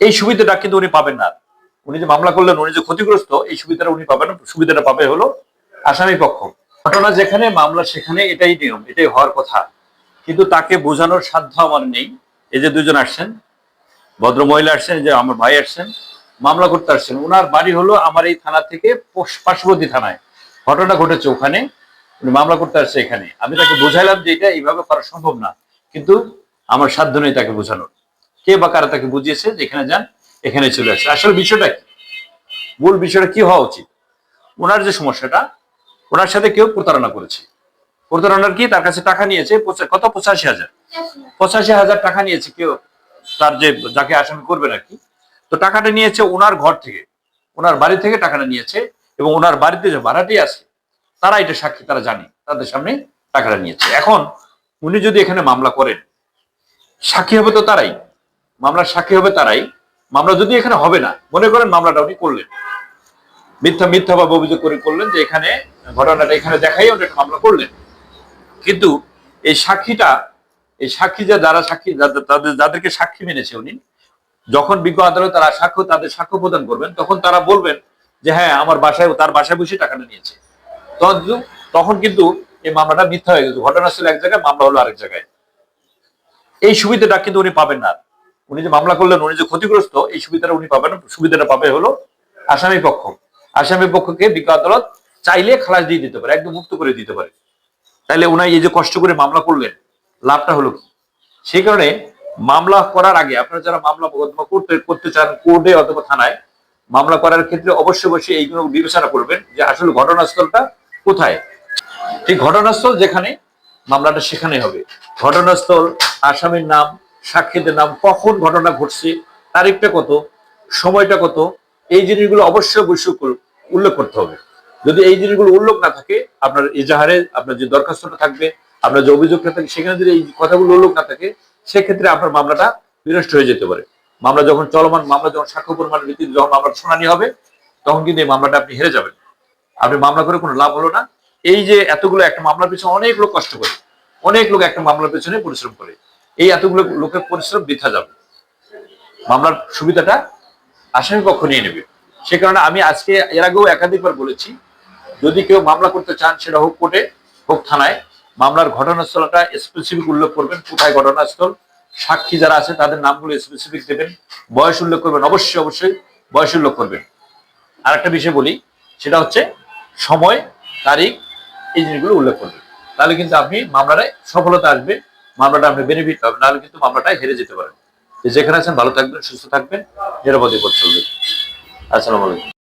এই সুবিধাটা কিন্তু উনি পাবেন না। উনি যে মামলা করলেন, উনি যে ক্ষতিগ্রস্ত, এই সুবিধাটা উনি পাবেন সুবিধাটা পাবে হলো আসামি পক্ষ। ঘটনা যেখানে, মামলা সেখানে, এটাই নিয়ম, এটাই হওয়ার কথা। কিন্তু তাকে বোঝানোর সাধ্য আমার নেই। এই যে দুজন আসছেন ভদ্র মহিলা আসছেন যে আমার ভাই আসছেন, মামলা করতে আসছেন ওনার বাড়ি হলো আমার এই থানা থেকে পার্শ্ববর্তী থানায়। ঘটনা ঘটেছে ওখানে, উনি মামলা করতে আসছে এখানে। আমি তাকে বোঝাইলাম যে এটা এইভাবে করা সম্ভব না। কিন্তু আমার সাধ্য নেই তাকে বোঝানোর। কে বা কারা তাকে বুঝিয়েছে? যে এখানে যান, এখানে চলে আসছে আসলে বিষয়টা কি? মূল বিষয়টা কি হওয়া উচিত? ওনার যে সমস্যাটা, ওনার সাথে কেউ প্রতারণা করেছে। প্রতারণার কি? তার কাছে টাকা নিয়েছে কত? পঁচাশি হাজার। পঁচাশি হাজার টাকা নিয়েছে কেউ, তার যে, যাকে আসামি করবে নাকি। তো টাকাটা নিয়েছে ওনার ঘর থেকে। ওনার বাড়ি থেকে টাকাটা নিয়েছে এবং ওনার বাড়িতে যে ভাড়াটি আছে, তারা এটা সাক্ষী, তারা জানে, তাদের সামনে টাকাটা নিয়েছে। এখন উনি যদি এখানে মামলা করেন, সাক্ষী হবে তো তারাই। মামলার সাক্ষী হবে তারাই। মামলা যদি এখানে হবে না, মনে করেন মামলাটা উনি করলেন। মিথ্যা মিথ্যা ভাবে অভিযোগ করে করলেন যে এখানে ঘটনাটা এখানে দেখাই উনি একটা মামলা করলেন। কিন্তু এই সাক্ষীটা, এই সাক্ষী যা যারা সাক্ষী তাদের যাদেরকে সাক্ষী মেনেছে উনি, যখন বিজ্ঞ আদালত তারা সাক্ষ্য তাদের সাক্ষ্য প্রদান করবেন, তখন তারা বলবেন যে হ্যাঁ আমার বাসায় তার বাসায় বসে টাকাটা নিয়েছে। তখন কিন্তু এই মামলাটা মিথ্যা হয়ে গেছে। ঘটনা ছিল এক জায়গায়, মামলা হলো আরেক জায়গায়। এই সুবিধাটা কিন্তু উনি পাবেন না উনি যে মামলা করলেন, উনি যে ক্ষতিগ্রস্ত, এই সুবিধাটা উনি পাবেন, সুবিধাটা পাবে হলো আসামি পক্ষ। আসামি পক্ষকে বিজ্ঞ আদালত চাইলে খালাস দিয়ে দিতে পারে, একদম মুক্ত করে দিতে পারে। তাইলে উনাই এই যে কষ্ট করে মামলা করলেন, লাভটা হলো কি? সেই কারণে মামলা করার আগে আপনারা যারা মামলা মোকদ্দমা করতে করতে চান কোর্টে অথবা থানায়, মামলা করার ক্ষেত্রে অবশ্যই অবশ্যই এইগুলো বিবেচনা করবেন যে আসলে ঘটনাস্থলটা কোথায়। ঠিক ঘটনাস্থল যেখানে মামলাটা সেখানে হবে। ঘটনাস্থল, আসামির নাম সাক্ষীদের নাম, কখন ঘটনা ঘটছে, তারিখটা কত, সময়টা কত, এই জিনিসগুলো অবশ্যই কর- উল্লেখ করতে হবে। যদি এই জিনিসগুলো উল্লেখ না থাকে, আপনার এজাহারে আপনার যে দরখাস্তটা থাকবে, আপনার যে অভিযোগটা থাকে, সেখানে যদি এই কথাগুলো উল্লেখ না থাকে, সেক্ষেত্রে আপনার মামলাটা বিনষ্ট হয়ে যেতে পারে। মামলা যখন চলমান, মামলা যখন সাক্ষ্য প্রমাণের ভিত্তিতে যখন মামলার শুনানি হবে, তখন কিন্তু এই মামলাটা আপনি হেরে যাবেন। আপনি মামলা করে কোনো লাভ হলো না। এই যে এতগুলো একটা মামলার পিছনে অনেক লোক কষ্ট করে, অনেক লোক একটা মামলার পেছনে পরিশ্রম করে। এই এতগুলো লোকের পরিশ্রম বৃথা যাবে। মামলার সুবিধাটা আসামি পক্ষ নিয়ে নেবে। সে কারণে আমি আজকে এর আগেও একাধিকবার বলেছি, যদি কেউ মামলা করতে চান, সেটা হোক কোর্টে, হোক থানায়, মামলার ঘটনাস্থলটা স্পেসিফিক উল্লেখ করবেন, কোথায় ঘটনাস্থল, সাক্ষী যারা আছে তাদের নামগুলো স্পেসিফিক দেবেন, বয়স উল্লেখ করবেন, অবশ্যই অবশ্যই বয়স উল্লেখ করবেন। আর একটা বিষয় বলি, সেটা হচ্ছে সময়, তারিখ, এই জিনিসগুলো উল্লেখ করবেন। তাহলে কিন্তু আপনি মামলাটায় সফলতা আসবে মামলাটা আপনি বেনিফিট পাবেন, নাহলে কিন্তু মামলাটা হেরে যেতে পারেন। যেখানে আছেন ভালো থাকবেন, সুস্থ থাকবেন, নিরাপদে পথ চলবে। আসসালামু আলাইকুম।